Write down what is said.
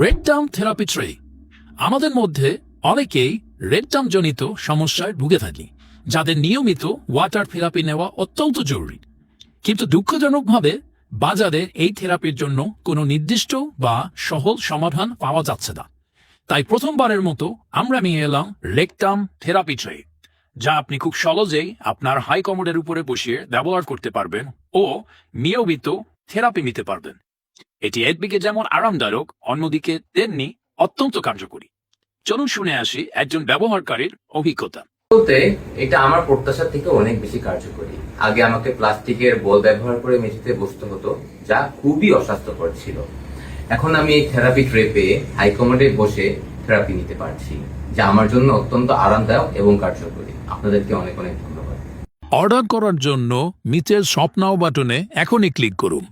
রেডটাম therapy tray আমাদের মধ্যে অনেকেই রেডটাম জনিত সমস্যায় ভুগে থাকি, যাদের নিয়মিত ওয়াটার থেরাপি নেওয়া অত্যন্ত জরুরি। কিন্তু দুঃখজনকভাবে বাজারে এই থেরাপির জন্য কোনো নির্দিষ্ট বা সহজ সমাধান পাওয়া যাচ্ছে না। তাই প্রথমবারের মতো আমরা নিয়ে এলাম রেকটাম থেরাপি ট্রে যা আপনি খুব সহজেই আপনার হাই কমোডের উপরে বসিয়ে ব্যবহার করতে পারবেন ও নিয়মিত থেরাপি নিতে পারবেন। এটি একদিকে যেমন আরামদায়ক অন্যদিকে তেমনি অত্যন্ত কার্যকরী। চলুন শুনে আসি একজন ব্যবহারকারীর অভিজ্ঞতা। বলতে এটা আমার প্রত্যাশার থেকে অনেক বেশি কার্যকরী। আগে আমাকে প্লাস্টিকের বল ব্যবহার করে মেঝেতে বসতে হতো যা খুবই অস্বাস্থ্যকর ছিল। এখন আমি এই থেরাপি ট্রে পেয়ে হাইকমোডে বসে থেরাপি নিতে পারছি যা আমার জন্য অত্যন্ত আরামদায়ক এবং কার্যকরী। আপনাদেরকে অনেক অনেক ধন্যবাদ। অর্ডার করার জন্য নিচের স্বপ্নাও বাটনে এখনই ক্লিক করুন।